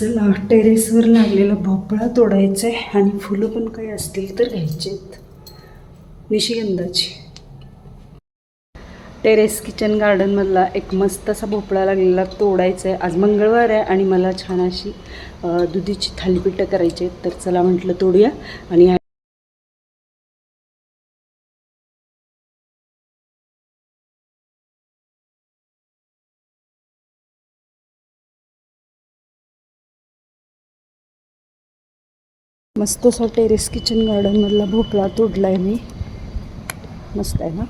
चला टेरेसवर लागलेला भोपळा तोडायचा आहे आणि फुलं पण काही असतील तर घ्यायचेत निशिगंधाची. टेरेस किचन गार्डनमधला एक मस्त असा भोपळा लागलेला तोडायचा आहे. आज मंगळवार आहे आणि मला छान अशी दुधीची थालीपीठं करायची आहेत. तर चला म्हटलं तोडूया आणि मस्त असा टेरेस किचन गार्डनमधला भोपळा तोडला आहे मी. मस्त आहे ना?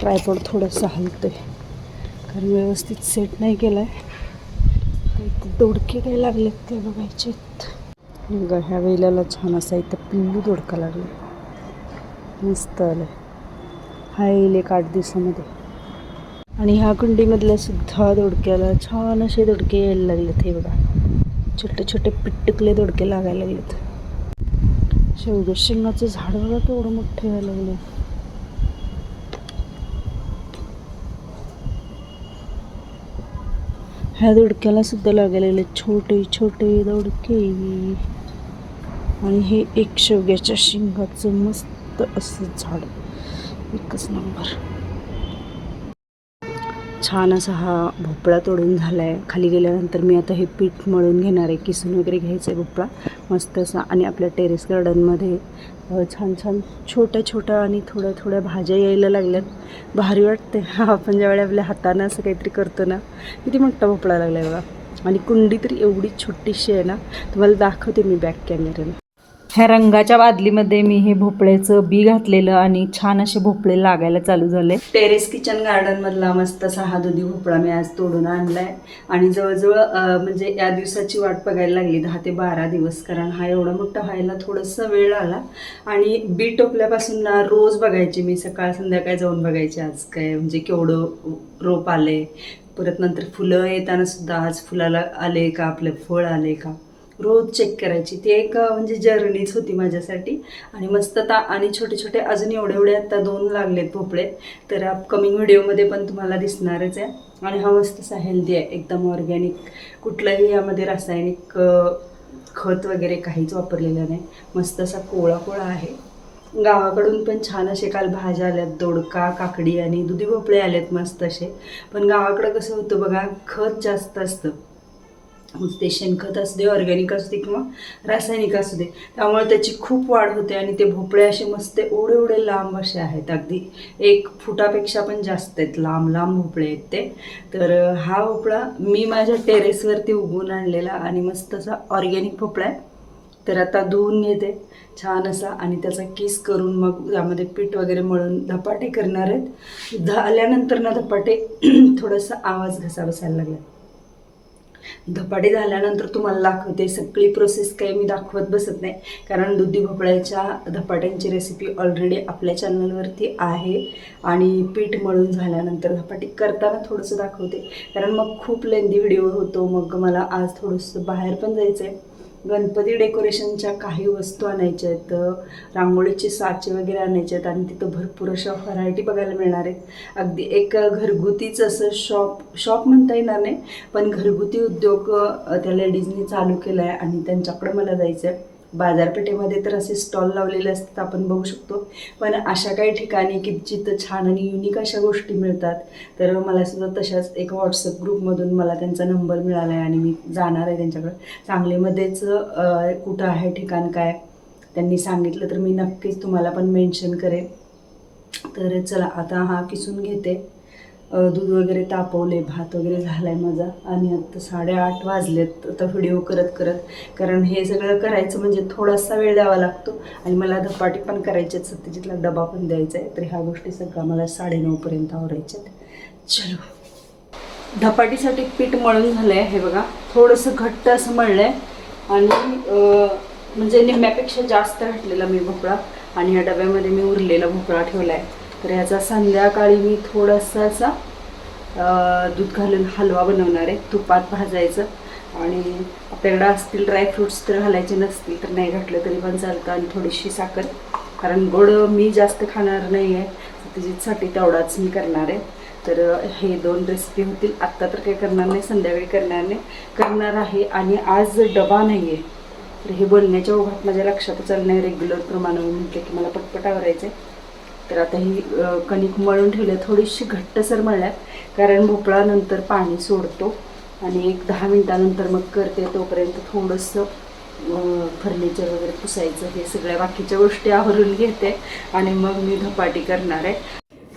ट्रायपॉड थोडंसं हलतं आहे कारण व्यवस्थित सेट नाही केला आहे इथे दोडके काय लागलेत ते बघायचे बघा ह्या वेळेला छान असा इथं पिल्लू दोडका लागला मस्त आलं हा येईल एक आठ दिवसामध्ये. आणि ह्या कुंडीमधल्या सुद्धा दोडक्याला छान असे दोडके यायला लागलेत हे बघा. छोटे छोटे पिट्टुकले दोडके लागायला लागलेत. शेवगे शेंगाचं झाड बघा केवढं मोठं व्हायला लागलं ह्या दोडक्याला सुद्धा लागायला लागले छोटे छोटे दोडके. आणि हे एक शेवग्याच्या शेंगाचं मस्त असं झाड. एकच नंबर. छान असा हा भोपळा तोडून झाला आहे खाली गेल्यानंतर मी आता हे पीठ मळून घेणार आहे. किसून वगैरे घ्यायचं आहे भोपळा. मस्त असा आणि आपल्या टेरेस गार्डनमध्ये छान छान छोट्या छोट्या आणि थोड्या थोड्या भाज्या यायला लागल्यात. भारी वाटते आपण ज्यावेळी आपल्या हातानं असं काहीतरी करतो ना किती मोठा भोपळा लागला आहे बघा. आणि कुंडी तरी एवढी छोटीशी आहे ना तुम्हाला दाखवते मी बॅक कॅमेऱ्यानं ह्या रंगाच्या बादलीमध्ये मी हे भोपळ्याचं बी घातलेलं आणि छान असे भोपळे लागायला चालू झाले. टेरेस किचन गार्डन मधला मस्त सहा दुधी भोपळा मी आज तोडून आणलाय. आणि जवळजवळ म्हणजे या दिवसाची वाट बघायला लागली दहा ते बारा दिवस कारण हा एवढा मोठा व्हायला थोडंसं वेळ आला. आणि बी टोपल्यापासून ना रोज बघायची मी सकाळ संध्याकाळी जाऊन बघायचे आज काय म्हणजे केवढं रोप आले परत नंतर फुलं येताना सुद्धा आज फुलाला आले का आपलं फळ आले का. रोज चेक करायची. ती एक म्हणजे जर्नीच होती माझ्यासाठी. आणि मस्त ता आणि छोटे छोटे अजून एवढे एवढे आता दोन लागलेत भोपळे तर अपकमिंग व्हिडिओमध्ये पण तुम्हाला दिसणारच आहे. आणि हा मस्तसा हेल्दी आहे एकदम ऑर्गॅनिक कुठलंही यामध्ये रासायनिक खत वगैरे काहीच वापरलेलं नाही. मस्त असा कोळा कोळा आहे. गावाकडून पण छान असे काल भाज्या आल्यात दोडका काकडी आणि दुधी भोपळे आलेत मस्त असे. पण गावाकडं कसं होतं बघा खत जास्त असतं. ते शेणखत असू दे ऑर्गॅनिक असू दे किंवा रासायनिक असू दे. त्यामुळे त्याची खूप वाढ होते आणि ते भोपळे असे मस्त एवढे एवढे लांब असे आहेत. अगदी एक फुटापेक्षा पण जास्त आहेत. लांब लांब भोपळे आहेत ते. तर हा भोपळा मी माझ्या टेरेसवरती उगवून आणलेला आणि मस्त असा ऑर्गॅनिक भोपळा आहे. तर आता धुवून घेते. छान असा आणि त्याचा किस करून मग त्यामध्ये पीठ वगैरे मळून धपाटे करणार आहेत. झाल्यानंतर ना धपाटे थोडासा आवाज घसा बसायला लागला. धपाटे झाल्यानंतर तुम्हाला दाखवते. सगळी प्रोसेस काही मी दाखवत बसत नाही. कारण दुधी भोपळ्याच्या धपाट्यांची रेसिपी ऑलरेडी आपल्या चॅनलवरती आहे. आणि पीठ मळून झाल्यानंतर धपाटी करताना थोडंसं दाखवते. कारण मग खूप लेंदी व्हिडिओ होतो. मग मला आज थोडंसं बाहेर पण जायचं आहे गणपती डेकोरेशनच्या काही वस्तू आणायच्या आहेत रांगोळीचे साचे वगैरे आणायचे आहेत आणि तिथं भरपूर अशा व्हरायटी बघायला मिळणार आहेत. अगदी एक घरगुतीच असं शॉप शॉप म्हणता येणार नाही पण घरगुती उद्योग त्या लेडीजनी चालू केला आहे आणि त्यांच्याकडे मला जायचं आहे बाजारपेठेमध्ये तर असे स्टॉल लावलेले असतात आपण बघू शकतो. पण अशा काही ठिकाणी की जिथं छान आणि युनिक अशा गोष्टी मिळतात. तर मला सुद्धा तशाच एक व्हॉट्सअप ग्रुपमधून मला त्यांचा नंबर मिळाला आहे आणि मी जाणार आहे त्यांच्याकडं. सांगलीमध्येच कुठं आहे ठिकाण काय त्यांनी सांगितलं तर मी नक्कीच तुम्हाला पण मेन्शन करेन. तर चला आता हा किसून घेते. दूध वगैरे तापवले भात वगैरे झाला आहे माझा. आणि आता साडेआठ वाजलेत. आता व्हिडिओ करत करत. कारण हे सगळं करायचं म्हणजे थोडासा वेळ द्यावा लागतो. आणि मला धपाटी पण करायचे आहेत सत्यजितला डबा पण द्यायचा आहे तर ह्या गोष्टी सगळ्या मला साडेनऊपर्यंत आवरायच्या आहेत चलो. धपाटीसाठी पीठ मळून झालं आहे हे बघा. थोडंसं घट्ट असं मळलं आहे आणि म्हणजे निम्म्यापेक्षा जास्त घातलेला मी भोपळा. आणि या डब्यामध्ये मी उरलेला भोपळा ठेवला आहे तर ह्याचा संध्याकाळी मी थोडासा असा दूध घालून हलवा बनवणार आहे तुपात भाजायचं. आणि आपल्याकडं असतील ड्रायफ्रुट्स तर घालायचे नसतील तर नाही घातलं तरी पण चालतं आणि थोडीशी साखर. कारण गोड मी जास्त खाणार नाही आहे सत्यजितसाठी तेवढाच मी करणार आहे. तर हे दोन रेसिपी होतील. आत्ता तर काही करणार नाही संध्याकाळी करणार नाही. करणार आहे आणि आज डबा नाही आहे तर हे बोलण्याच्या ओघात माझ्या लक्षातच आलं नाही रेग्युलर प्रमाणावर म्हटलं की मला पटपट आवरायचं आहे तर आता ही कणिक मळून ठेवली आहे. थोडीशी घट्टसर मळल्या कारण भोपळा नंतर पाणी सोडतो. आणि एक दहा मिनटानंतर मग करते. तोपर्यंत थोडंसं फर्निचर वगैरे पुसायचं. हे सगळ्या बाकीच्या गोष्टी आवरून घेते. आणि मग मी धपाटी करणार आहे.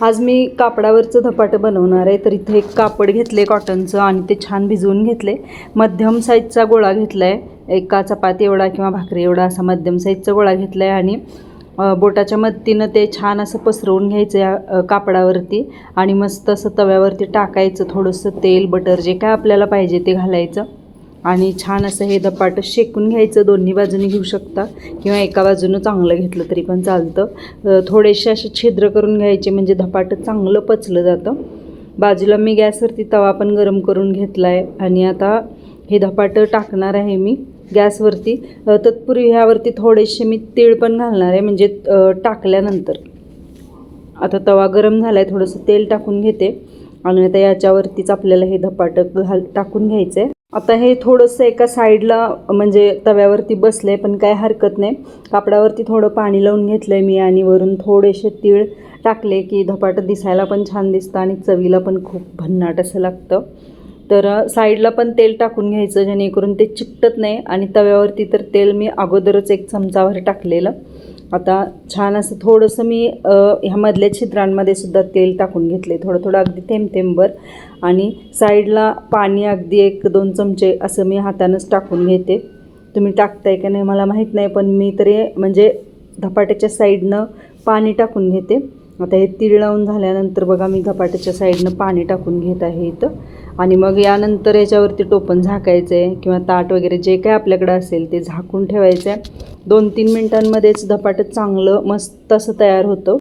आज मी कापडावरचं धपाटं बनवणार आहे. तर इथे एक कापड घेतले कॉटनचं आणि ते छान भिजवून घेतले मध्यम साईजचा गोळा घेतला आहे एका चपाती एवढा किंवा भाकरी एवढा असा मध्यम साईजचा गोळा घेतला आहे आणि बोटाच्या मदतीनं ते छान असं पसरवून घ्यायचं या कापडावरती आणि मस्त असं तव्यावरती टाकायचं थोडंसं तेल बटर जे काय आपल्याला पाहिजे ते घालायचं. आणि छान असं हे धपाटं शेकून घ्यायचं दोन्ही बाजूनी घेऊ शकता. किंवा एका बाजूनं चांगलं घेतलं तरी पण चालतं. थोडेसे असे छिद्र करून घ्यायचे म्हणजे धपाटं चांगलं पचलं जातं. बाजूला मी गॅसवरती तवा पण गरम करून घेतला आहे आणि आता हे धपाटं टाकणार आहे मी. गॅसवरती. तत्पूर्वी ह्यावरती थोडेसे मी तीळ पण घालणार आहे म्हणजे टाकल्यानंतर. आता तवा गरम झाला आहे थोडंसं तेल टाकून घेते. आणि आता याच्यावरतीच आपल्याला हे धपाटं घाल टाकून घ्यायचं आहे आता हे थोडंसं एका साईडला म्हणजे तव्यावरती बसलं आहे पण काय हरकत नाही. कापडावरती थोडं पाणी लावून घेतलं आहे मी आणि वरून थोडेसे तीळ टाकले की धपाटं दिसायला पण छान दिसतं आणि चवीला पण खूप भन्नाट असं लागतं. तर साईडला पण तेल टाकून घ्यायचं जेणेकरून ते चिकटत नाही आणि तव्यावरती तर तेल मी अगोदरच एक चमचावर टाकलेलं. आता छान असं थोडंसं मी ह्यामधल्या ह्या मधल्या छिद्रांमध्ये सुद्धा तेल टाकून घेतले थोडं थोडं अगदी थेंब थेंबभर आणि साईडला पाणी अगदी एक दोन चमचे असं मी हातानंच टाकून घेते. तुम्ही टाकताय का नाही मला माहीत नाही पण मी तरी म्हणजे धपाट्याच्या साईडनं पाणी टाकून घेते. आता हे तीळ लावून झाल्यानंतर बघा मी धपाट्याच्या साईडनं पाणी टाकून घेत आहे इथं. आणि मग यानंतर याच्यावरती टोपण झाकायचं आहे किंवा ताट वगैरे जे काय आपल्याकडं असेल ते झाकून ठेवायचं आहे दोन तीन मिनटांमध्येच धपाटं चांगलं मस्त असं तयार होतं.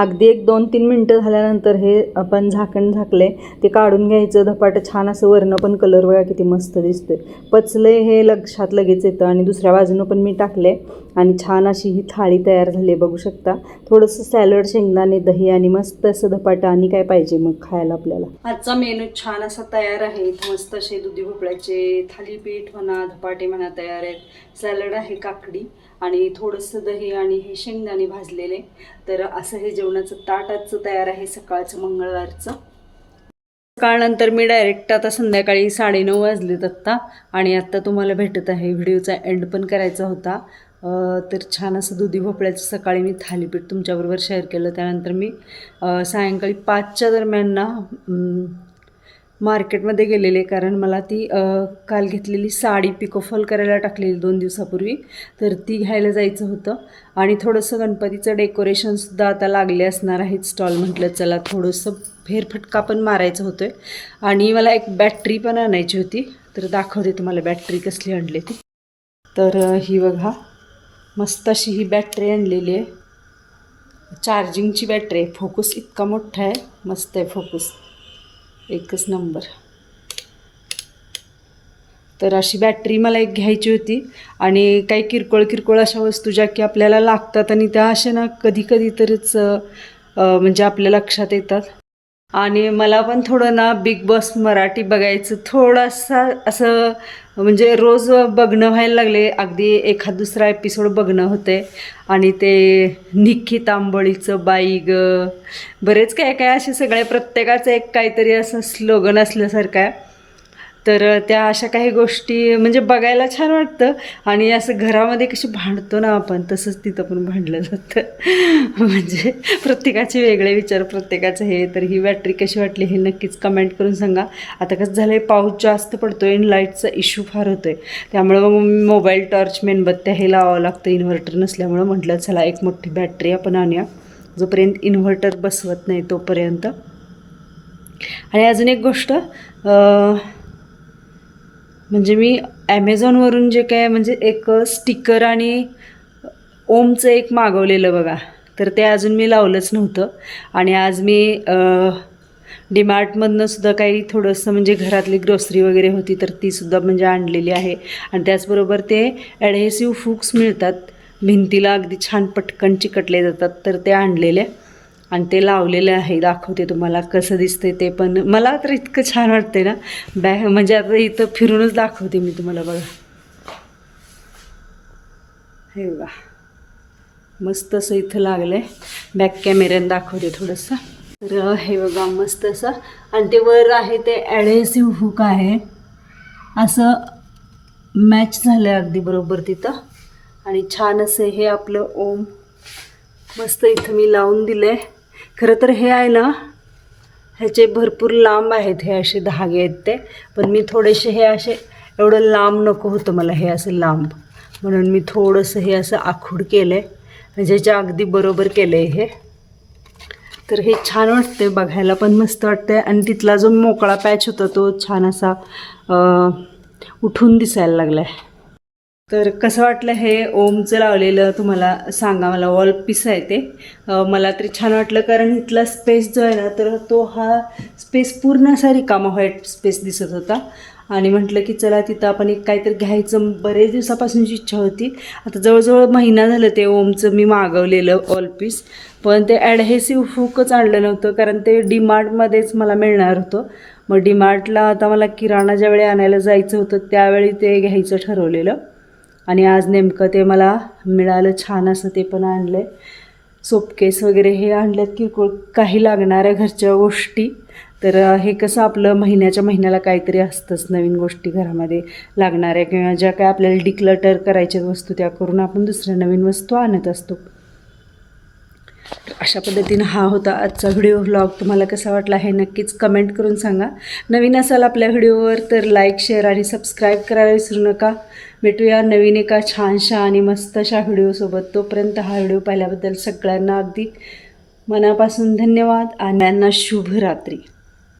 अगदी एक दोन तीन मिनटं झाल्यानंतर हे आपण झाकण झाकले ते काढून घ्यायचं धपाटं छान असं वरनं पण कलर बघा किती मस्त दिसतोय. पचले हे लक्षात लगेच येतं आणि दुसऱ्या बाजूनं पण मी टाकले आणि छान अशी ही थाळी तयार झाली आहे बघू शकता. थोडंसं सॅलड शेंगदाणे दही आणि मस्त असं धपाटं आणि काय पाहिजे मग खायला आपल्याला. आजचा मेनू छान असा तयार आहे. मस्त असे दुधी भोपळ्याचे थालीपीठ म्हणा धपाटे म्हणा तयार आहेत. सॅलड आहे काकडी. आणि थोडंसं दही आणि हे शेंगदाणे भाजलेले. तर असं हे जेवणाचं ताटाचं तयार आहे सकाळचं मंगळवारचं. सकाळनंतर मी डायरेक्ट आता संध्याकाळी साडेनऊ वाजलेत आत्ता आणि आत्ता तुम्हाला भेटत आहे. व्हिडिओचा एंड पण करायचा होता. तर छान असं दुधी भोपळ्याचं सकाळी मी थालीपीठ तुमच्याबरोबर शेअर केलं. त्यानंतर मी सायंकाळी पाचच्या दरम्यान ना मार्केटमध्ये गेलेले कारण मला ती काल घेतलेली साडी पिकोफॉल करायला टाकलेली दोन दिवसापूर्वी. तर ती घ्यायला जायचं होतं. आणि थोडंसं गणपतीचं डेकोरेशनसुद्धा आता लागले असणार आहेत स्टॉल म्हटलं चला थोडंसं फेरफटका पण मारायचं होतं आहे आणि मला एक बॅटरी पण आणायची होती. तर दाखवते तुम्हाला बॅटरी कसली आणली ती. तर ही बघा मस्त अशी ही बॅटरी आणलेली आहे. चार्जिंगची बॅटरी आहे. फोकस इतका मोठा आहे. मस्त आहे फोकस. एकच नंबर. तर अशी बॅटरी मला एक घ्यायची होती आणि काही किरकोळ किरकोळ अशा वस्तू ज्या की आपल्याला लागतात आणि त्या अशा ना कधी कधी तरीच म्हणजे आपल्या लक्षात येतात. आणि मला पण थोडं ना बिग बॉस मराठी बघायचं थोडासा असं म्हणजे रोज बघणं व्हायला लागले. अगदी एखाद दुसरा एपिसोड बघणं होते. आणि ते निक्की तांबोळीचं बाई ग. बरेच काय काय असे सगळे प्रत्येकाचं एक काहीतरी असं स्लोगन असल्यासारखं आहे. तर त्या अशा काही गोष्टी म्हणजे बघायला छान वाटतं. आणि असं घरामध्ये कशी भांडतो ना आपण तसंच तिथं पण भांडलं जातं. म्हणजे प्रत्येकाचे वेगळे विचार प्रत्येकाचं हे. तर ही बॅटरी कशी वाटली हे नक्कीच कमेंट करून सांगा. आता कसं झालं आहे पाऊस जास्त पडतो आहे आणि लाईटचा इश्यू फार होतो आहे त्यामुळं मग मोबाईल टॉर्च मेणबत्त्या हे लावावं लागतं. इन्व्हर्टर नसल्यामुळं म्हटलं चला एक मोठी बॅटरी आपण आणूया. जोपर्यंत इन्व्हर्टर बसवत नाही तोपर्यंत. आणि अजून एक गोष्ट म्हणजे मी ॲमेझॉनवरून जे काय म्हणजे एक स्टिकर आणि ओमचं एक मागवलेलं बघा. तर ते अजून मी लावलंच नव्हतं. आणि आज मी डीमार्टमधनं सुद्धा काही थोडंसं म्हणजे घरातली ग्रोसरी वगैरे होती तर ती सुद्धा म्हणजे आणलेली आहे. आणि त्याचबरोबर ते ॲडहेसिव्ह फुक्स मिळतात. भिंतीला अगदी छान पटकन चिकटले जातात तर ते आणलेले. आणि ते लावलेलं आहे दाखवते तुम्हाला कसं दिसतंय ते पण. मला तर इतकं छान वाटते ना. बॅ म्हणजे आता इथं फिरूनच दाखवते मी तुम्हाला बघा. हे बघा. मस्त असं इथं लागलं आहे बॅक कॅमेऱ्यानं दाखवते थोडंसं. तर हे बघा मस्त असं. आणि ते वर आहे ते ॲडेसिव्ह हुक आहे. असं मॅच झालं आहे अगदी बरोबर तिथं. आणि छान असं हे आपलं ओम. मस्त इथं मी लावून दिलं आहे खरं तर हे आहे ना ह्याचे भरपूर लांब आहेत हे असे धागे आहेत ते. पण मी थोडेसे हे असे एवढं लांब नको होतं मला हे असं लांब. म्हणून मी थोडंसं हे असं आखूड केलं आहे म्हणजे अगदी बरोबर केलं आहे हे. तर हे छान वाटते बघायला पण मस्त वाटते आणि तिथला जो मोकळा पॅच होता तो छान असा उठून दिसायला लागला आहे तर कसं वाटलं हे ओमचं लावलेलं तुम्हाला सांगा मला वॉल पीस आहे ते. मला तरी छान वाटलं कारण इथला स्पेस जो आहे ना तर तो हा स्पेस पूर्ण असा रिकामा व्हाईट स्पेस दिसत होता. आणि म्हटलं की चला तिथं आपण एक काहीतरी घ्यायचं. बरेच दिवसापासूनची इच्छा होती. आता जवळजवळ महिना झालं ते ओमचं मी मागवलेलं ऑल पीस पण ते ॲडहेसिव्ह हुकच आणलं नव्हतं कारण ते डीमार्टमध्येच मला मिळणार होतं. मग डीमार्टला आता मला किराणा ज्यावेळी आणायला जायचं होतं त्यावेळी ते घ्यायचं ठरवलेलं. आणि आज नेमकं ते मला मिळालं छान असं ते पण आणलं आहे सोपकेस वगैरे हे आणलेत किरकोळ काही लागणाऱ्या घरच्या गोष्टी. तर हे कसं आपलं महिन्याच्या महिन्याला काहीतरी असतंच नवीन गोष्टी घरामध्ये लागणाऱ्या किंवा ज्या काय आपल्याला डिक्लटर करायच्या वस्तू त्या करून आपण दुसऱ्या नवीन वस्तू आणत असतो. अशा पद्धतीनं हा होता आजचा व्हिडिओ व्लॉग तुम्हाला कसा वाटला हे नक्कीच कमेंट करून सांगा. नवीन असाल आपल्या व्हिडिओवर तर लाईक शेअर आणि सबस्क्राईब करायला विसरू नका. भेटूया नवीन एका छानशा आणि मस्त अशा व्हिडिओसोबत तोपर्यंत हा व्हिडिओ पाहिल्याबद्दल सगळ्यांना अगदी मनापासून धन्यवाद आणि यांना शुभ रात्री